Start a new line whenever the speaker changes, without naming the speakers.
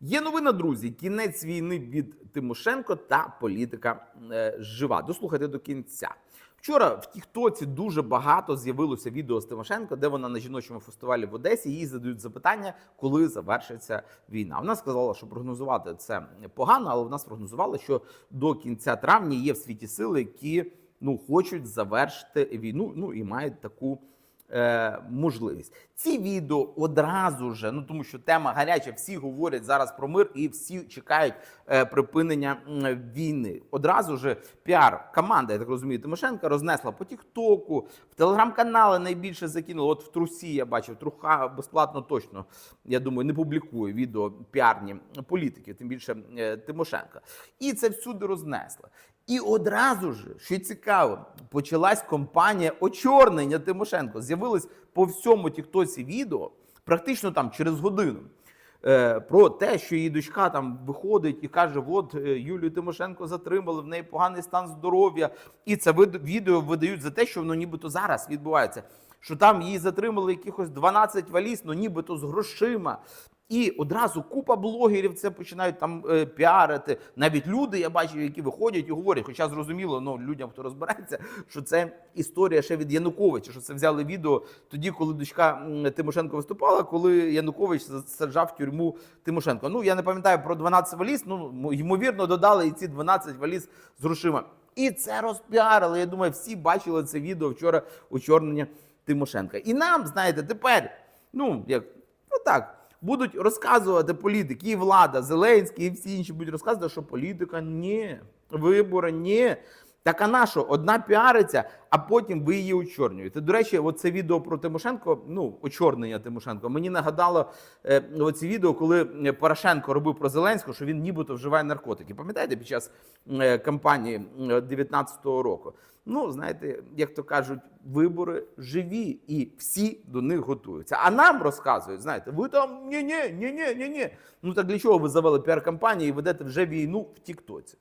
Є новина, друзі. Кінець війни від Тимошенко та політика е, жива. Дослухайте до кінця. Вчора в Тіктоці дуже багато з'явилося відео з Тимошенко, де вона на жіночому фестивалі в Одесі. Їй задають запитання, коли завершиться війна. Вона сказала, що прогнозувати це погано, але вона спрогнозувала, що до кінця травня є в світі сили, які ну хочуть завершити війну. Ну і мають таку е, можливість. Ці відео одразу же, ну тому що тема гаряча, всі говорять зараз про мир і всі чекають е, припинення м, війни. Одразу же піар команда, я так розумію, Тимошенка рознесла по Тіктоку, в телеграм-канали найбільше закинули. От в трусі я бачив, труха безплатно точно. Я думаю, не публікує відео піарні політики, тим більше е, Тимошенка. І це всюди рознесли. І одразу ж, що цікаво, почалась кампанія очорнення Тимошенко. З'явилось по всьому тіктоці відео, практично там через годину. е, Про те, що її дочка там виходить і каже: от е, Юлію Тимошенко затримали, в неї поганий стан здоров'я. І це відео видають за те, що воно нібито зараз відбувається. Що там її затримали якихось 12 валіз, ну нібито з грошима. І одразу купа блогерів це починають там е, піарити. Навіть люди, я бачив, які виходять і говорять. Хоча зрозуміло, ну людям, хто розбирається, що це історія ще від Януковича, що це взяли відео тоді, коли дочка Тимошенко виступала, коли Янукович саджав в тюрму Тимошенко. Ну я не пам'ятаю про 12 валіз. Ну ймовірно, додали і ці 12 валіз з грошима. І це розпіарили. Я думаю, всі бачили це відео вчора очорнення Тимошенка. І нам, знаєте, тепер, ну як ну так будуть розказувати політики, і влада, Зеленський, і всі інші будуть розказувати, що політика ні, вибори ні. Так а на що? Одна піариться, а потім ви її очорнюєте. До речі, оце відео про Тимошенко, ну, очорнення Тимошенко, мені нагадало е, оці відео, коли Порошенко робив про Зеленського, що він нібито вживає наркотики. Пам'ятаєте, під час е, кампанії 19-го року? Ну, знаєте, як то кажуть, вибори живі і всі до них готуються. А нам розказують, знаєте, ви там ні-ні, ні-ні, ні-ні. Ну так для чого ви завели піар-кампанію і ведете вже війну в Тіктоці?